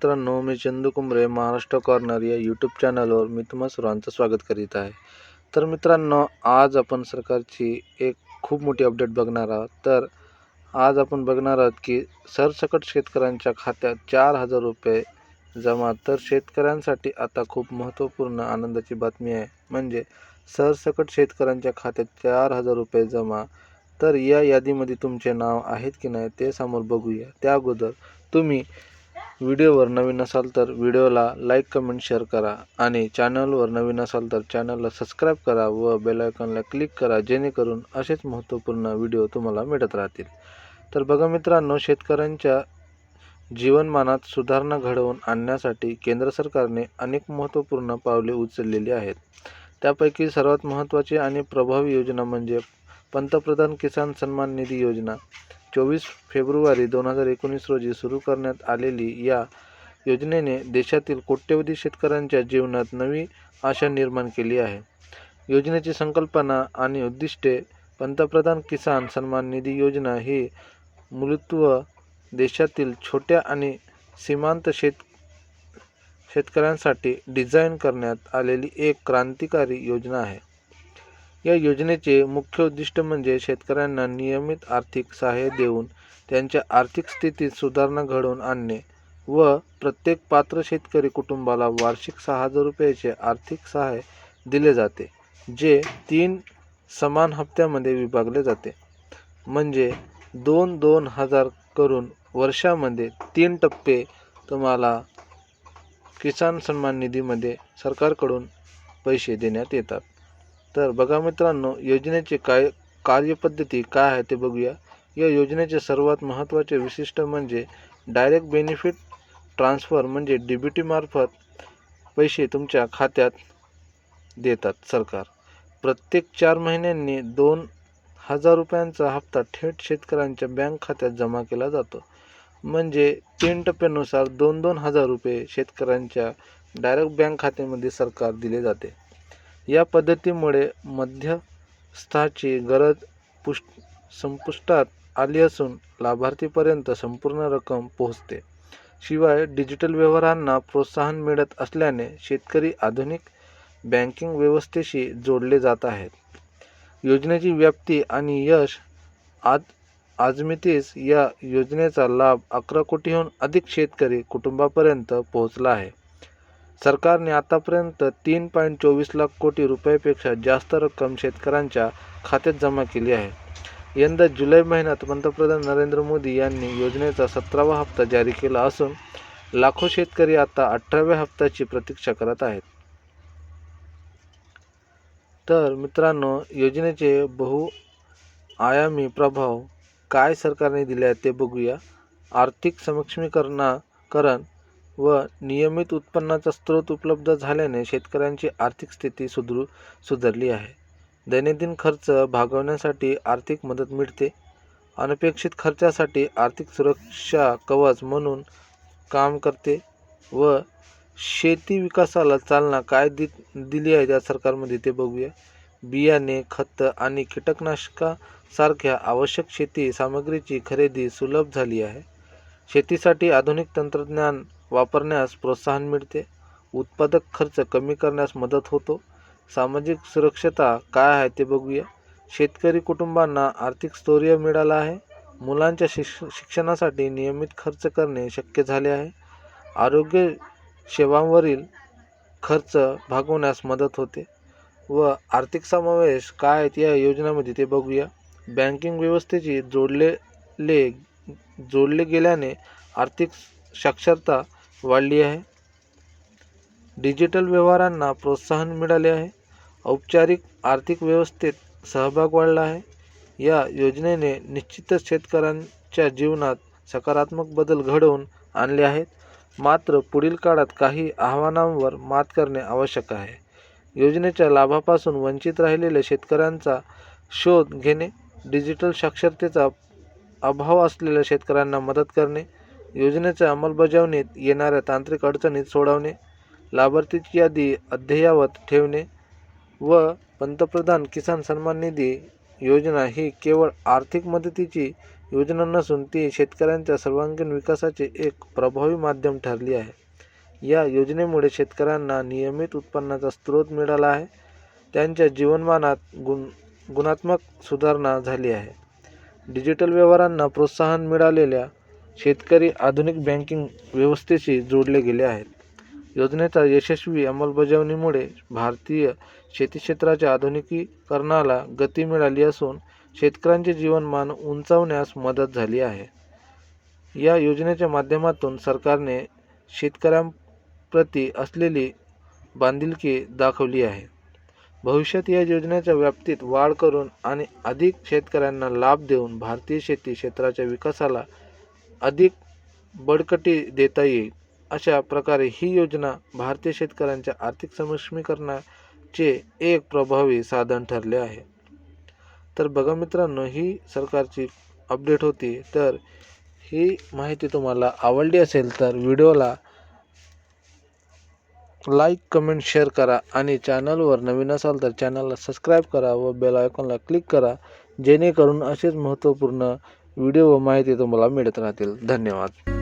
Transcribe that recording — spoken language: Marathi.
मित्रांनो मी चंदू कुंबरे महाराष्ट्र कॉर्नर या यूट्यूब चॅनलवर मी तुम्हा सर्वांचं स्वागत करीत आहे. तर मित्रांनो आज आपण सरकारची एक खूप मोठी अपडेट बघणार आहोत. तर आज आपण बघणार आहोत की सरसकट शेतकऱ्यांच्या खात्यात चार हजार रुपये जमा. तर शेतकऱ्यांसाठी आता खूप महत्त्वपूर्ण आनंदाची बातमी आहे. म्हणजे सरसकट शेतकऱ्यांच्या खात्यात चार हजार रुपये जमा. तर या यादीमध्ये तुमचे नाव आहेत की नाही ते समोर बघूया. त्या अगोदर तुम्ही व्हिडिओवर नवीन असाल तर व्हिडिओला लाईक कमेंट शेअर करा आणि चॅनलवर नवीन असाल तर चॅनलला सबस्क्राईब करा व बेलायकॉनला क्लिक करा जेणेकरून असेच महत्त्वपूर्ण व्हिडिओ तुम्हाला मिळत राहतील. तर बघा मित्रांनो शेतकऱ्यांच्या जीवनमानात सुधारणा घडवून आणण्यासाठी केंद्र सरकारने अनेक महत्त्वपूर्ण पावले उचललेली आहेत. त्यापैकी सर्वात महत्त्वाची आणि प्रभावी योजना म्हणजे पंतप्रधान किसान सन्मान निधी योजना चोवीस फेब्रुवारी दोन हजार एकोणीस रोजी सुरू करण्यात आलेली या योजनेने देशातील कोट्यवधी शेतकऱ्यांच्या जीवनात नवी आशा निर्माण केली आहे. योजनेची संकल्पना आणि उद्दिष्टे पंतप्रधान किसान सन्मान निधी योजना ही मूलत्व देशातील छोट्या आणि सीमांत शेत शेतकऱ्यांसाठी डिझाईन करण्यात आलेली एक क्रांतिकारी योजना आहे. या योजनेचे मुख्य उद्दिष्ट म्हणजे शेतकऱ्यांना नियमित आर्थिक सहाय्य देऊन त्यांच्या आर्थिक स्थितीत सुधारणा घडवून आणणे व प्रत्येक पात्र शेतकरी कुटुंबाला वार्षिक सहा हजार रुपयाचे आर्थिक सहाय्य दिले जाते जे तीन समान हप्त्यामध्ये विभागले जाते. म्हणजे दोन दोन हजार करून वर्षामध्ये तीन टप्पे तुम्हाला किसान सन्मान निधीमध्ये सरकारकडून पैसे देण्यात येतात. तर बघा मित्रांनो योजनेचे काय कार्यपद्धती काय आहे ते बघूया. या योजनेचे सर्वात महत्त्वाचे विशिष्ट म्हणजे डायरेक्ट बेनिफिट ट्रान्सफर म्हणजे डी बी टीमार्फत पैसे तुमच्या खात्यात देतात सरकार. प्रत्येक चार महिन्यांनी दोन हजार रुपयांचा हप्ता थेट शेतकऱ्यांच्या बँक खात्यात जमा केला जातो. म्हणजे तीन टप्प्यानुसार दोन दोन हजार रुपये शेतकऱ्यांच्या डायरेक्ट बँक खात्यामध्ये सरकार दिले जाते. या पद्धतीमुळे मध्यस्थाची गरज पुष् संपुष्टात आली असून लाभार्थीपर्यंत संपूर्ण रक्कम पोहोचते. शिवाय डिजिटल व्यवहारांना प्रोत्साहन मिळत असल्याने शेतकरी आधुनिक बँकिंग व्यवस्थेशी जोडले जात आहेत. योजनेची व्याप्ती आणि यश आज आजमितीस या योजनेचा लाभ अकरा कोटीहून अधिक शेतकरी कुटुंबापर्यंत पोहोचला आहे. सरकारने आतापर्यंत तीन पॉईंट चोवीस लाख कोटी रुपयापेक्षा जास्त रक्कम शेतकऱ्यांच्या खात्यात जमा केली आहे. यंदा जुलै महिन्यात पंतप्रधान नरेंद्र मोदी यांनी योजनेचा सतरावा हप्ता जारी केला असून लाखो शेतकरी आता अठराव्या हप्त्याची प्रतीक्षा करत आहेत. तर मित्रांनो योजनेचे बहु आयामी प्रभाव काय सरकारने दिले आहेत ते बघूया. आर्थिक समक्षमीकरणाकरण व नियमित उत्पन्नाचा स्रोत उपलब्ध झाल्याने शेतकऱ्यांची आर्थिक स्थिती सुधरू सुधारली आहे. दैनंदिन खर्च भागवण्यासाठी आर्थिक मदत मिळते. अनपेक्षित खर्चासाठी आर्थिक सुरक्षा कवच म्हणून काम करते व शेती विकासाला चालना काय दि दिली आहे त्या सरकारमध्ये ते बघूया. बियाणे खत आणि कीटकनाशकासारख्या आवश्यक शेती सामग्रीची खरेदी सुलभ झाली आहे. शेतीसाठी आधुनिक तंत्रज्ञान वापरण्यास प्रोत्साहन मिळते. उत्पादक खर्च कमी करण्यास मदत होतो. सामाजिक सुरक्षता काय आहे ते बघूया. शेतकरी कुटुंबांना आर्थिक स्थैर्य मिळालं आहे. मुलांच्या शिक्ष शिक्षणासाठी नियमित खर्च करणे शक्य झाले आहे. आरोग्य सेवांवरील खर्च भागवण्यास मदत होते. व आर्थिक समावेश काय आहेत या योजनेमध्ये ते बघूया. बँकिंग व्यवस्थेची जोडलेले जोडले गेल्याने आर्थिक साक्षरता वाढली आहे. डिजिटल व्यवहारांना प्रोत्साहन मिळाले आहे. औपचारिक आर्थिक व्यवस्थेत सहभाग वाढला आहे. या योजनेने निश्चितच शेतकऱ्यांच्या जीवनात सकारात्मक बदल घडवून आणले आहेत. मात्र पुढील काळात काही आव्हानांवर मात करणे आवश्यक आहे. योजनेच्या लाभापासून वंचित राहिलेल्या शेतकऱ्यांचा शोध घेणे डिजिटल साक्षरतेचा अभाव असलेल्या शेतकऱ्यांना मदत करणे योजनेच्या अंमलबजावणीत येणाऱ्या तांत्रिक अडचणीत सोडवणे लाभार्थीची यादी अद्ययावत ठेवणे व पंतप्रधान किसान सन्मान निधी योजना ही केवळ आर्थिक मदतीची योजना नसून ती शेतकऱ्यांच्या सर्वांगीण विकासाचे एक प्रभावी माध्यम ठरली आहे. या योजनेमुळे शेतकऱ्यांना नियमित उत्पन्नाचा स्रोत मिळाला आहे. त्यांच्या जीवनमानात गुण गुणात्मक सुधारणा झाली आहे. डिजिटल व्यवहारांना प्रोत्साहन मिळालेल्या शेतकरी आधुनिक बँकिंग व्यवस्थेशी जोडले गेले आहेत. योजनेच्या यशस्वी अंमलबजावणीमुळे भारतीय शेती क्षेत्राच्या आधुनिकीकरणाला गती मिळाली असून शेतकऱ्यांचे जीवनमान उंचावण्यास मदत झाली आहे. या योजनेच्या माध्यमातून सरकारने शेतकऱ्यांप्रती असलेली बांधिलकी दाखवली आहे. भविष्यात या योजनेच्या व्याप्तीत वाढ करून आणि अधिक शेतकऱ्यांना लाभ देऊन भारतीय शेती क्षेत्राच्या विकासाला अधिक बळकटी देता येईल. अशा प्रकारे ही योजना भारतीय शेतकऱ्यांच्या आर्थिक सक्षमीकरणाचे एक प्रभावी साधन ठरले आहे. तर बघा मित्रांनो ही सरकारची अपडेट होती. तर ही माहिती तुम्हाला आवडली असेल तर व्हिडिओला लाईक कमेंट शेअर करा आणि चॅनलवर नवीन असाल तर चॅनलला सबस्क्राईब करा व बेल आयकॉनला क्लिक करा जेणेकरून असेच महत्त्वपूर्ण व्हिडिओ व माहिती तुम्हाला मिळत राहतील. धन्यवाद.